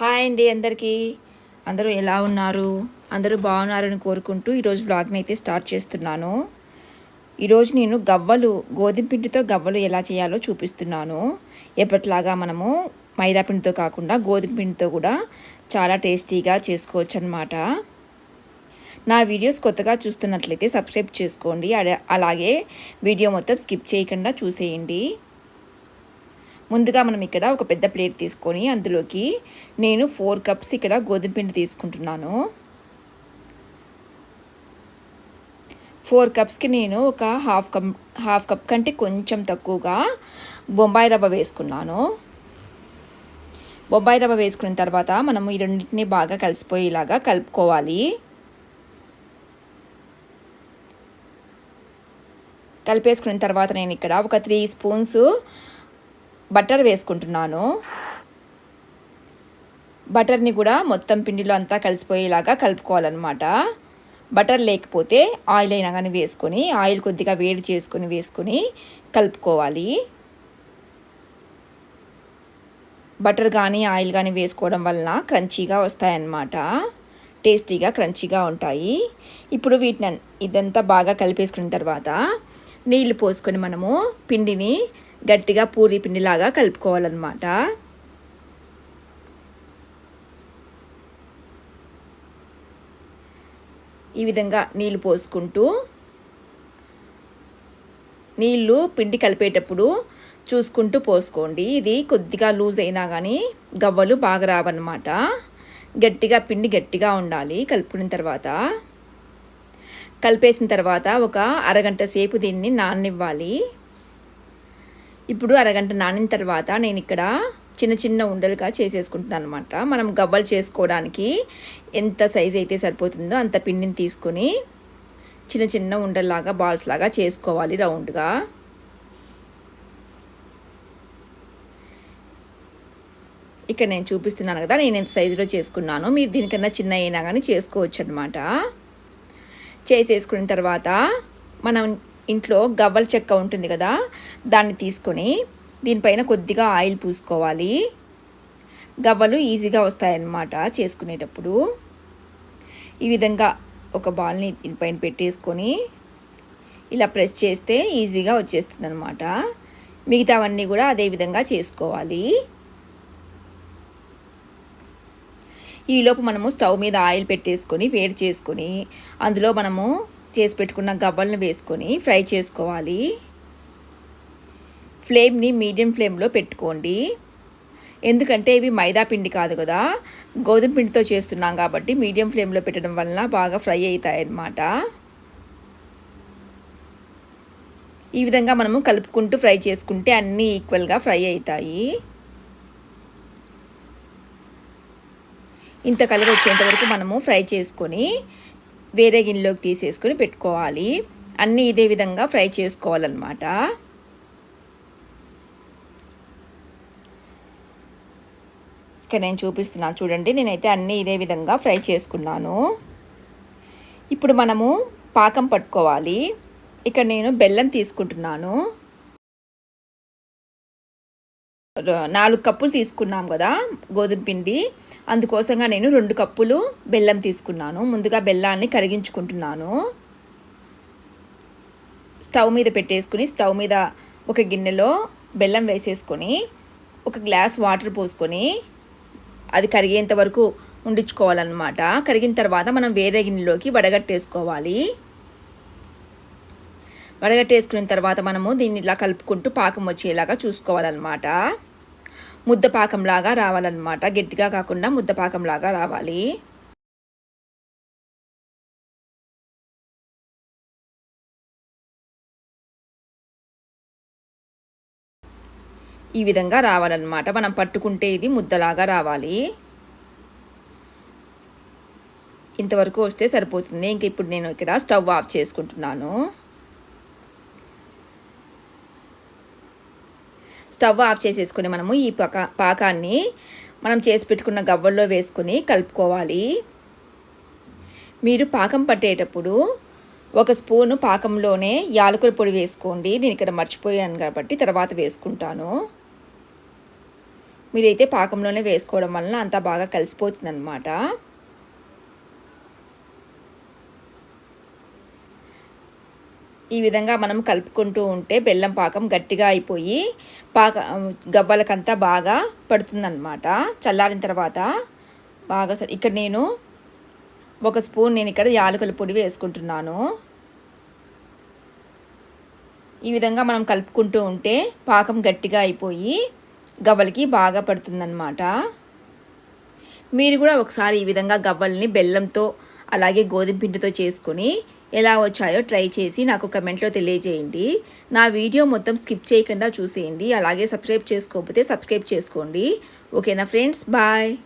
Hi అండి అందరికీ. అందరూ ఎలా ఉన్నారు? అందరూ బాగున్నారని కోరుకుంటూ ఈరోజు వ్లాగ్ని అయితే స్టార్ట్ చేస్తున్నాను. ఈరోజు నేను గవ్వలు గోధుమ పిండితో గవ్వలు ఎలా చేయాలో చూపిస్తున్నాను. ఎప్పటిలాగా మనము మైదా పిండితో కాకుండా గోధుమ పిండితో కూడా చాలా టేస్టీగా చేసుకోవచ్చు అనమాట నా వీడియోస్ కొత్తగా చూస్తున్నట్లయితే సబ్స్క్రైబ్ చేసుకోండి. అలాగే వీడియో మొత్తం స్కిప్ చేయకుండా చూసేయండి. ముందుగా మనం ఇక్కడ ఒక పెద్ద ప్లేట్ తీసుకొని అందులోకి నేను ఫోర్ కప్స్ ఇక్కడ గోధుమ పిండి తీసుకుంటున్నాను. ఫోర్ కప్స్కి నేను ఒక హాఫ్ కప్ హాఫ్ కప్ కంటే కొంచెం తక్కువగా బొంబాయి రవ్వ వేసుకున్నాను. బొంబాయి రవ్వ వేసుకున్న తర్వాత మనం ఈ రెండింటిని బాగా కలిసిపోయేలాగా కలుపుకోవాలి. కలిపేసుకున్న తర్వాత నేను ఇక్కడ ఒక త్రీ స్పూన్స్ బటర్ వేసుకుంటున్నాను. బటర్ని కూడా మొత్తం పిండిలో అంతా కలిసిపోయేలాగా కలుపుకోవాలన్నమాట. బటర్ లేకపోతే ఆయిల్ అయినా కానీ వేసుకొని ఆయిల్ కొద్దిగా వేడి చేసుకొని వేసుకొని కలుపుకోవాలి. బటర్ కానీ ఆయిల్ కానీ వేసుకోవడం వలన క్రంచీగా వస్తాయన్నమాట. టేస్టీగా క్రంచీగా ఉంటాయి. ఇప్పుడు వీటిని ఇదంతా బాగా కలిపేసుకున్న తర్వాత నీళ్ళు పోసుకొని మనము పిండిని గట్టిగా పూరి పిండిలాగా కలుపుకోవాలన్నమాట. ఈ విధంగా నీళ్ళు పోసుకుంటూ నీళ్ళు పిండి కలిపేటప్పుడు చూసుకుంటూ పోసుకోండి. ఇది కొద్దిగా లూజ్ అయినా కానీ గవ్వలు బాగా రావన్నమాట. గట్టిగా పిండి గట్టిగా ఉండాలి కలుపుకున్న తర్వాత. కలిపేసిన తర్వాత ఒక అరగంట సేపు దీన్ని నాననివ్వాలి. ఇప్పుడు అరగంట నానిన తర్వాత నేను ఇక్కడ చిన్న చిన్న ఉండలుగా చేసేసుకుంటున్నాను అనమాట మనం గవ్వలు చేసుకోవడానికి ఎంత సైజ్ అయితే సరిపోతుందో అంత పిండిని తీసుకొని చిన్న చిన్న ఉండల్లాగా బాల్స్ లాగా చేసుకోవాలి రౌండ్గా. ఇక్కడ నేను చూపిస్తున్నాను కదా నేను ఎంత సైజులో చేసుకున్నాను. మీరు దీనికన్నా చిన్న అయినా కానీ చేసుకోవచ్చు అనమాట చేసేసుకున్న తర్వాత మనం ఇంట్లో గవ్వల చెక్క ఉంటుంది కదా దాన్ని తీసుకొని దీనిపైన కొద్దిగా ఆయిల్ పూసుకోవాలి. గవ్వలు ఈజీగా వస్తాయన్నమాట చేసుకునేటప్పుడు. ఈ విధంగా ఒక బాల్ని దీనిపైన పెట్టేసుకొని ఇలా ప్రెస్ చేస్తే ఈజీగా వచ్చేస్తుంది అనమాట మిగతావన్నీ కూడా అదే విధంగా చేసుకోవాలి. ఈలోపు మనము స్టవ్ మీద ఆయిల్ పెట్టేసుకొని వేడి చేసుకొని అందులో మనము చేసి పెట్టుకున్న గవ్వలను వేసుకొని ఫ్రై చేసుకోవాలి. ఫ్లేమ్ని మీడియం ఫ్లేమ్లో పెట్టుకోండి. ఎందుకంటే ఇవి మైదా పిండి కాదు కదా. గోధుమ పిండితో చేస్తున్నాం కాబట్టి మీడియం ఫ్లేమ్లో పెట్టడం వలన బాగా ఫ్రై అవుతాయి అన్నమాట ఈ విధంగా మనము కలుపుకుంటూ ఫ్రై చేసుకుంటే అన్నీ ఈక్వల్గా ఫ్రై అవుతాయి. ఇంత కలర్ వచ్చేంత వరకు మనము ఫ్రై చేసుకొని వేరే గిన్నెలోకి తీసేసుకొని పెట్టుకోవాలి. అన్నీ ఇదే విధంగా ఫ్రై చేసుకోవాలన్నమాట. ఇక్కడ నేను చూపిస్తున్నాను చూడండి నేనైతే అన్నీ ఇదే విధంగా ఫ్రై చేసుకున్నాను. ఇప్పుడు మనము పాకం పట్టుకోవాలి. ఇక్కడ నేను బెల్లం తీసుకుంటున్నాను. నాలుగు కప్పులు తీసుకున్నాం కదా గోధుమ పిండి. అందుకోసంగా నేను రెండు కప్పులు బెల్లం తీసుకున్నాను. ముందుగా బెల్లాన్ని కరిగించుకుంటున్నాను. స్టవ్ మీద పెట్టేసుకుని స్టవ్ మీద ఒక గిన్నెలో బెల్లం వేసేసుకొని ఒక గ్లాస్ వాటర్ పోసుకొని అది కరిగేంత వరకు ఉండించుకోవాలన్నమాట. కరిగిన తర్వాత మనం వేరే గిన్నెలోకి వడగట్టేసుకోవాలి. వడగట్టేసుకున్న తర్వాత మనము దీన్ని ఇలా కలుపుకుంటూ పాకం వచ్చేలాగా చూసుకోవాలన్నమాట. ముద్ద పాకంలాగా రావాలన్నమాట. గట్టిగా కాకుండా ముద్దపాకంలాగా రావాలి. ఈ విధంగా రావాలన్నమాట. మనం పట్టుకుంటే ఇది ముద్దలాగా రావాలి. ఇంతవరకు వస్తే సరిపోతుంది. ఇంక ఇప్పుడు నేను ఇక్కడ స్టవ్ ఆఫ్ చేసుకుంటున్నాను. స్టవ్ ఆఫ్ చేసేసుకుని మనము ఈ పాక పాకాన్ని మనం చేసి పెట్టుకున్న గవ్వల్లో వేసుకొని కలుపుకోవాలి. మీరు పాకం పట్టేటప్పుడు ఒక స్పూను పాకంలోనే యాలకుల పొడి వేసుకోండి. నేను ఇక్కడ మర్చిపోయాను కాబట్టి తర్వాత వేసుకుంటాను. మీరైతే పాకంలోనే వేసుకోవడం వలన అంతా బాగా కలిసిపోతుంది ఈ విధంగా మనం కలుపుకుంటూ ఉంటే బెల్లం పాకం గట్టిగా అయిపోయి పాక గవ్వలకంతా బాగా పడుతుందన్నమాట. చల్లారిన తర్వాత బాగా ఇక్కడ నేను ఒక స్పూన్ నేను ఇక్కడ యాలకుల పొడి వేసుకుంటున్నాను. ఈ విధంగా మనం కలుపుకుంటూ ఉంటే పాకం గట్టిగా అయిపోయి గవ్వలకి బాగా పడుతుందన్నమాట. మీరు కూడా ఒకసారి ఈ విధంగా గవ్వల్ని బెల్లంతో అలాగే గోధుమ పిండితో చేసుకొని ఎలా వచ్చాయో ట్రై చేసి నాకు కమెంట్లో తెలియజేయండి. నా వీడియో మొత్తం స్కిప్ చేయకుండా చూసేయండి. అలాగే సబ్స్క్రైబ్ చేసుకోకపోతే సబ్స్క్రైబ్ చేసుకోండి. ఓకేనా ఫ్రెండ్స్? బాయ్.